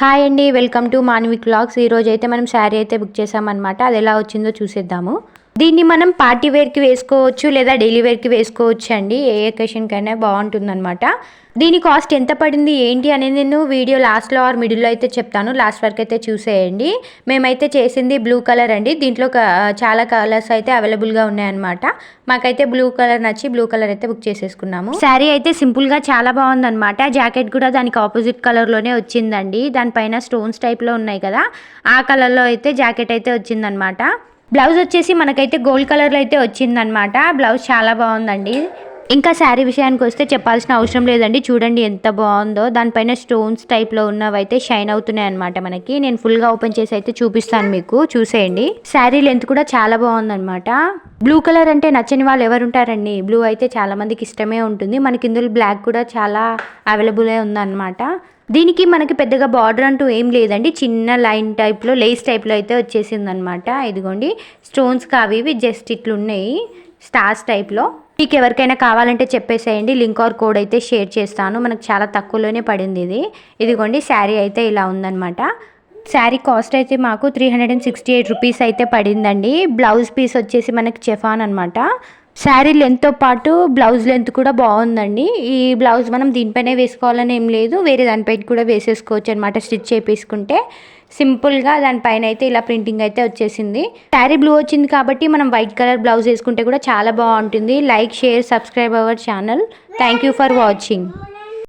Hi అండి welcome to Manvi క్లాగ్స్ ఈరోజు అయితే మనం శారీ అయితే బుక్ చేసామన్నమాట. అది ఎలా వచ్చిందో చూసేద్దాము. దీన్ని మనం పార్టీ వేర్కి వేసుకోవచ్చు లేదా డైలీ వేర్కి వేసుకోవచ్చు అండి. ఏ అకేషన్కైనా బాగుంటుందన్నమాట. దీని కాస్ట్ ఎంత పడింది ఏంటి అనేది నేను వీడియో లాస్ట్లో ఆర్ మిడిల్లో అయితే చెప్తాను. లాస్ట్ వరకు అయితే చూసేయండి. మేమైతే చేసింది బ్లూ కలర్ అండి. దీంట్లో క- చాలా కలర్స్ అయితే అవైలబుల్గా ఉన్నాయన్నమాట. మాకైతే బ్లూ కలర్ నచ్చి బ్లూ కలర్ అయితే బుక్ చేసేసుకున్నాము. శారీ అయితే సింపుల్గా చాలా బాగుందన్నమాట. జాకెట్ కూడా దానికి ఆపోజిట్ కలర్లోనే వచ్చిందండి. దానిపైన స్టోన్స్ టైప్లో ఉన్నాయి కదా. ఆ కలర్లో అయితే జాకెట్ అయితే వచ్చిందనమాట బ్లౌజ్ వచ్చేసి మనకైతే గోల్డ్ కలర్లో అయితే వచ్చిందనమాట బ్లౌజ్ చాలా బాగుందండి. ఇంకా శారీ విషయానికి వస్తే చెప్పాల్సిన అవసరం లేదండి. చూడండి ఎంత బాగుందో. దానిపైన స్టోన్స్ టైప్లో ఉన్నవైతే షైన్ అవుతున్నాయి అనమాట మనకి. నేను ఫుల్గా ఓపెన్ చేసి అయితే చూపిస్తాను మీకు. చూసేయండి. శారీ లెంత్ కూడా చాలా బాగుందనమాట బ్లూ కలర్ అంటే నచ్చని వాళ్ళు ఎవరుంటారండి బ్లూ అయితే చాలా మందికి ఇష్టమే ఉంటుంది. మనకి ఇందులో బ్లాక్ కూడా చాలా అవైలబుల్ ఉందన్నమాట. దీనికి మనకి పెద్దగా బార్డర్ అంటూ ఏం లేదండి. చిన్న లైన్ టైప్లో లేస్ టైప్లో అయితే వచ్చేసింది అనమాట ఇదిగోండి స్టోన్స్ కావి ఇవి జస్ట్ ఇట్లున్నాయి. స్టార్స్ టైప్లో మీకు ఎవరికైనా కావాలంటే చెప్పేసేయండి. లింక్ ఆర్ కోడ్ అయితే షేర్ చేస్తాను. మనకు చాలా తక్కువలోనే పడింది ఇది. ఇదిగోండి శారీ అయితే ఇలా ఉందనమాట శారీ కాస్ట్ అయితే మాకు three hundred and sixty eight rupees అయితే పడిందండి. బ్లౌజ్ పీస్ వచ్చేసి మనకి చెఫాన్ అనమాట శారీ లెంత్తో పాటు బ్లౌజ్ లెంత్ కూడా బాగుందండి. ఈ బ్లౌజ్ మనం దీనిపైనే వేసుకోవాలని ఏం లేదు. వేరే దానిపైన కూడా వేసేసుకోవచ్చు అనమాట స్టిచ్ చేపించుకుంటే సింపుల్గా దానిపైన అయితే ఇలా ప్రింటింగ్ అయితే వచ్చేసింది. శారీ బ్లూ వచ్చింది కాబట్టి మనం వైట్ కలర్ బ్లౌజ్ వేసుకుంటే కూడా చాలా బాగుంటుంది. Like share subscribe our channel. Thank you for watching.